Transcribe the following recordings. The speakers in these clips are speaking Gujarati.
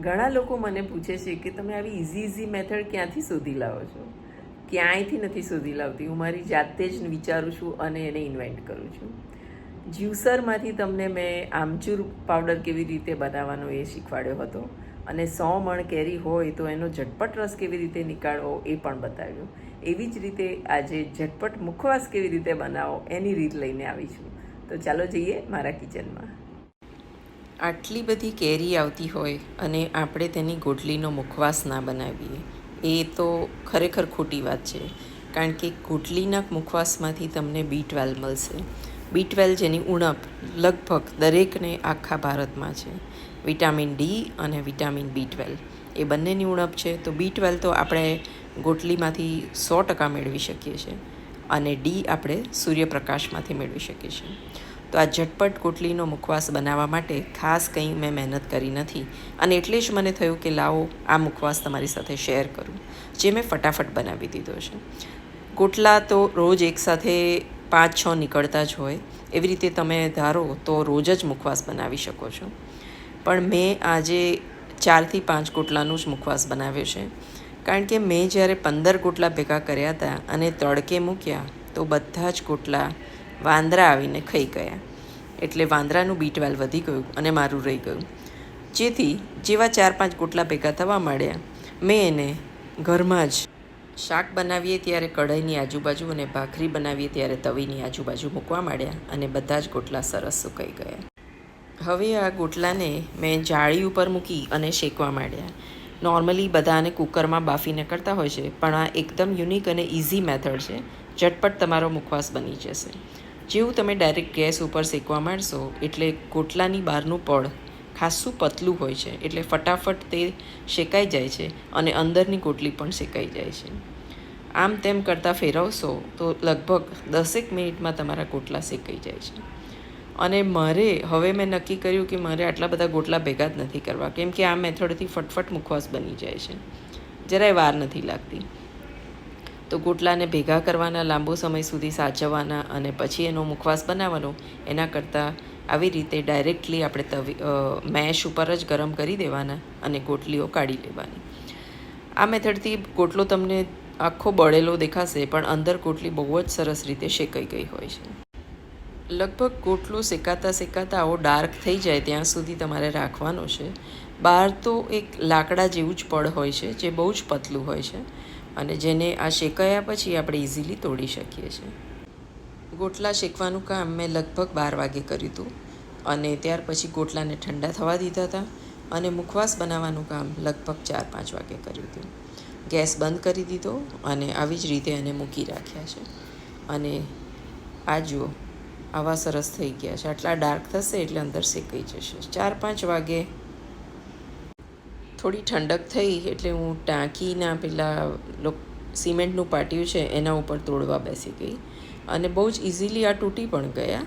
ઘણા લોકો મને પૂછે છે કે તમે આવી ઇઝી ઇઝી મેથડ ક્યાંથી શોધી લાવો છો? ક્યાંયથી નથી શોધી લાવતી? હું મારી જાતે જ વિચારું છું અને એને ઇન્વેન્ટ કરું છું. જ્યુસરમાંથી તમને મેં આમચૂર પાવડર કેવી રીતે બનાવવાનો એ શીખવાડ્યો હતો અને સો મણ કેરી હોય તો એનો ઝટપટ રસ કેવી રીતે નીકાળવો એ પણ બતાવ્યું. એવી જ રીતે આજે ઝટપટ મુખવાસ કેવી રીતે બનાવો એની રીત લઈને આવી છું. તો ચાલો જઈએ મારા કિચનમાં આટલી બધી કેરી આવતી હોય અને આપણે તેની ગોટલીનો મુખવાસ ના બનાવીએ, એ તો ખરેખર ખોટી વાત છે. કારણ કે ગોટલીના મુખવાસમાંથી તમને બી ટ્વેલ્વ મળશે. બી ટ્વેલ્વ જેની ઉણપ લગભગ દરેકને આખા ભારતમાં છે. વિટામિન ડી અને વિટામિન બી ટ્વેલ્વ એ બંનેની ઉણપ છે. તો બી ટ્વેલ્વ તો આપણે ગોટલીમાંથી સો ટકા મેળવી શકીએ છીએ અને ડી આપણે સૂર્યપ્રકાશમાંથી મેળવી શકીએ છીએ. તો આ ઝટપટ કોટલીનો મુખવાસ બનાવવા માટે ખાસ કંઈ મેં મહેનત કરી નથી. અને એટલે જ મને થયું કે લાવો, આ મુખવાસ તમારી સાથે શેર કરું, જે મેં ફટાફટ બનાવી દીધો છે. કોટલા તો રોજ એકસાથે પાંચ છ નીકળતા જ હોય. એવી રીતે તમે ધારો તો રોજ જ મુખવાસ બનાવી શકો છો. પણ મેં આજે ચારથી પાંચ કોટલાનું જ મુખવાસ બનાવ્યો છે. કારણ કે મેં જ્યારે પંદર કોટલા ભેગા કર્યા હતા અને તડકે મૂક્યા, તો બધા જ ગોટલા વાંદરા આવીને ખાઈ ગયા. એટલે વાંદરાનું બી વધી ગયું અને મારું રહી ગયું. જેથી જેવા ચાર પાંચ ગોટલા ભેગા થવા માંડ્યા, મેં એને ઘરમાં જ શાક બનાવીએ ત્યારે કઢાઈની આજુબાજુ અને ભાખરી બનાવીએ ત્યારે તવીની આજુબાજુ મૂકવા માંડ્યા અને બધા જ ગોટલા સરસ સુકાઈ ગયા. હવે આ ગોટલાને મેં જાળી ઉપર મૂકી અને શેકવા માંડ્યા. નોર્મલી બધાને કુકરમાં બાફીને કરતા હોય છે, પણ આ એકદમ યુનિક અને ઇઝી મેથડ છે. ઝટપટ તમારો મુખવાસ બની જશે. જેવું તમે ડાયરેક્ટ ગેસ ઉપર શેકવા માંડશો, એટલે કોટલાની બહારનું પડ ખાસું પતલું હોય છે, એટલે ફટાફટ તે શેકાઈ જાય છે અને અંદરની કોટલી પણ શેકાઈ જાય છે. આમ તેમ કરતાં ફેરવશો તો લગભગ દસેક મિનિટમાં તમારા કોટલા શેકાઈ જાય છે. અને મારે, હવે મેં નક્કી કર્યું કે મારે આટલા બધા ગોટલા ભેગા જ નથી કરવા, કેમ કે આ મેથડથી ફટફટ મુખવાસ બની જાય છે. જરાય વાર નથી લાગતી. તો ગોટલાને ભેગા કરવાના, લાંબો સમય સુધી સાચવવાના અને પછી એનો મુખવાસ બનાવવાનો, એના કરતાં આવી રીતે ડાયરેક્ટલી આપણે તવી મેશ ઉપર જ ગરમ કરી દેવાના અને ગોટલીઓ કાઢી લેવાની. આ મેથડથી ગોટલો તમને આખો બળેલો દેખાશે, પણ અંદર ગોટલી બહુ જ સરસ રીતે શેકાઈ ગઈ હોય છે. લગભગ ગોટલો શેકાતા શેકાતા આવો ડાર્ક થઈ જાય ત્યાં સુધી તમારે રાખવાનો છે. બહાર તો એક લાકડા જેવું જ પડ હોય છે, જે બહુ જ પતલું હોય છે. અને જેને આ શેકાયા પછી આપણે ઇઝીલી તોડી શકીએ છીએ. ગોટલા શેકવાનું કામ મેં લગભગ બાર વાગે કર્યું હતું અને ત્યાર પછી ગોટલાને ઠંડા થવા દીધા હતા અને મુખવાસ બનાવવાનું કામ લગભગ ચાર પાંચ વાગે કર્યું હતું. ગેસ બંધ કરી દીધો અને આવી જ રીતે એને મૂકી રાખ્યા છે. અને આ જુઓ, આવા સરસ થઈ ગયા છે. આટલા ડાર્ક થશે એટલે અંદર શેકાઈ જશે. ચાર પાંચ વાગે થોડી ઠંડક થઈ એટલે હું ટાંકીના પેલા સિમેન્ટનું પાટિયું છે એના ઉપર તોડવા બેસી ગઈ. અને બહુ જ ઇઝીલી આ તૂટી પણ ગયા.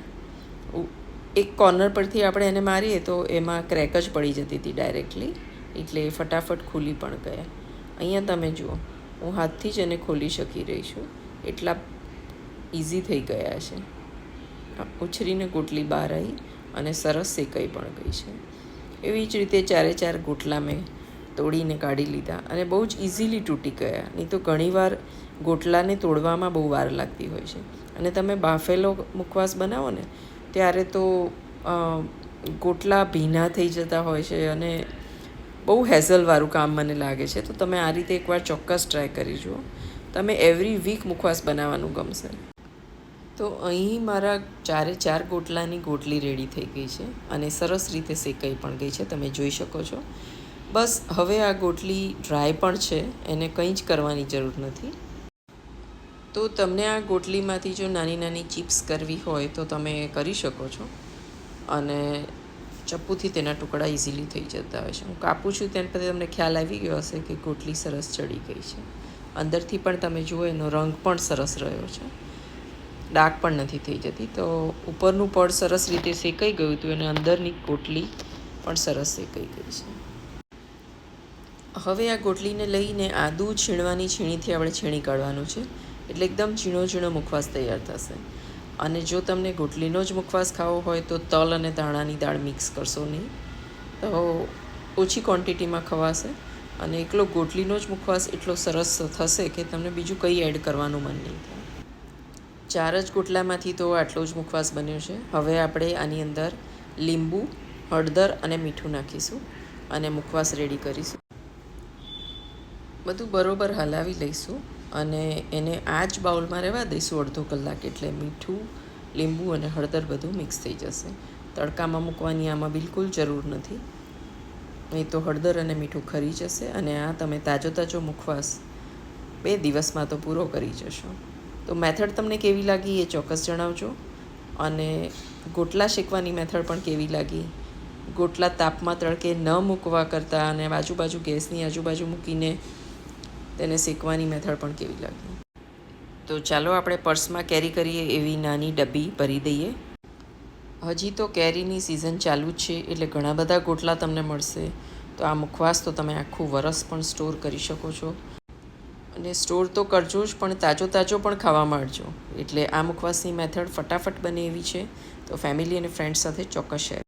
એક કોર્નર પરથી આપણે એને મારીએ તો એમાં ક્રેક જ પડી જતી હતી ડાયરેક્ટલી. એટલે ફટાફટ ખુલી પણ ગયા. અહીંયા તમે જુઓ, હું હાથથી જ એને ખોલી શકી રહી છું. એટલા ઇઝી થઈ ગયા છે. ઉછરીને ગોટલી બહાર આવી અને સરસ શેકાઈ પણ ગઈ છે. એવી જ રીતે ચારે ચાર ગોટલા મેં તોડીને કાઢી લીધા અને બહુ જ ઇઝીલી તૂટી ગયા. નહીં તો ઘણીવાર ગોટલાને તોડવામાં બહુ વાર લાગતી હોય છે. અને તમે બાફેલો મુખવાસ બનાવો ને, ત્યારે તો ગોટલા ભીના થઈ જતા હોય છે અને બહુ હેઝલવાળું કામ મને લાગે છે. તો તમે આ રીતે એકવાર ચોક્કસ ટ્રાય કરી જુઓ. તમે એવરી વીક મુખવાસ બનાવવાનું ગમશે. તો અહીં મારા ચારે ચાર ગોટલાની ગોટલી રેડી થઈ ગઈ છે અને સરસ રીતે શેકાઈ પણ ગઈ છે. તમે જોઈ શકો છો. બસ, હવે આ ગોટલી ડ્રાય પણ છે, એને કંઈ જ કરવાની જરૂર નથી. તો તમને આ ગોટલીમાંથી જો નાની નાની ચિપ્સ કરવી હોય, તો તમે કરી શકો છો. અને ચપ્પુથી તેના ટુકડા ઇઝીલી થઈ જતા હોય છે. હું કાપું છું ત્યાં પછી તમને ખ્યાલ આવી ગયો હશે કે ગોટલી સરસ ચડી ગઈ છે. અંદરથી પણ તમે જુઓ, એનો રંગ પણ સરસ રહ્યો છે. ડાર્ક પણ નથી થઈ જતી. તો ઉપરનું પડ સરસ રીતે શેકાઈ ગયું હતું, અને અંદરની ગોટલી પણ સરસ શેકાઈ ગઈ છે. હવે આ ગોટલીને લઈને આદું છીણવાની છીણીથી આપણે છીણી કાઢવાનું છે. એટલે એકદમ ઝીણો ઝીણો મુખવાસ તૈયાર થશે. અને જો તમને ગોટલીનો જ મુખવાસ ખાવો હોય તો તલ અને ધાણાની દાળ મિક્સ કરશો નહીં. તો ઓછી ક્વોન્ટિટીમાં ખવાશે. અને એકલો ગોટલીનો જ મુખવાસ એટલો સરસ થશે કે તમને બીજું કંઈ એડ કરવાનું મન નહીં થાય. ચાર જ ગોટલામાંથી તો આટલો જ મુખવાસ બન્યો છે. હવે આપણે આની અંદર લીંબુ, હળદર અને મીઠું નાખીશું. અને મુખવાસ રેડી કરીશું. બધું બરોબર હલાવી લઈશું અને એને આ જ બાઉલમાં રહેવા દઈશું અડધો કલાક એટલે મીઠું, લીંબુ અને હળદર બધું મિક્સ થઈ જશે. તડકામાં મૂકવાની આમાં બિલકુલ જરૂર નથી. નહીં તો હળદર અને મીઠું ખરી જશે અને આ તમે તાજો તાજો મુખવાસ બે દિવસમાં તો પૂરો કરી જશો. તો મેથડ તમને કેવી લાગી એ ચોક્કસ જણાવજો. અને ગોટલા શેકવાની મેથડ પણ કેવી લાગી? ગોટલા તાપમાં તડકે ન મૂકવા કરતાં અને બાજુ બાજુ ગેસની આજુબાજુ મૂકીને તેને શેકવાની મેથડ પણ કેવી લાગી? તો ચાલો આપણે પર્સમાં કેરી કરીએ એવી નાની ડબ્બી ભરી દઈએ. હજી તો કેરીની સિઝન ચાલુ જ છે, એટલે ઘણા બધા ગોટલા તમને મળશે. તો આ મુખવાસ તો તમે આખું વરસ પણ સ્ટોર કરી શકો છો. અને સ્ટોર તો કરજો જ, પણ તાજો તાજો પણ ખાવા માંડજો. એટલે આ મુખવાસની મેથડ ફટાફટ બને એવી છે. તો ફેમિલી અને ફ્રેન્ડ્સ સાથે ચોક્કસ શેર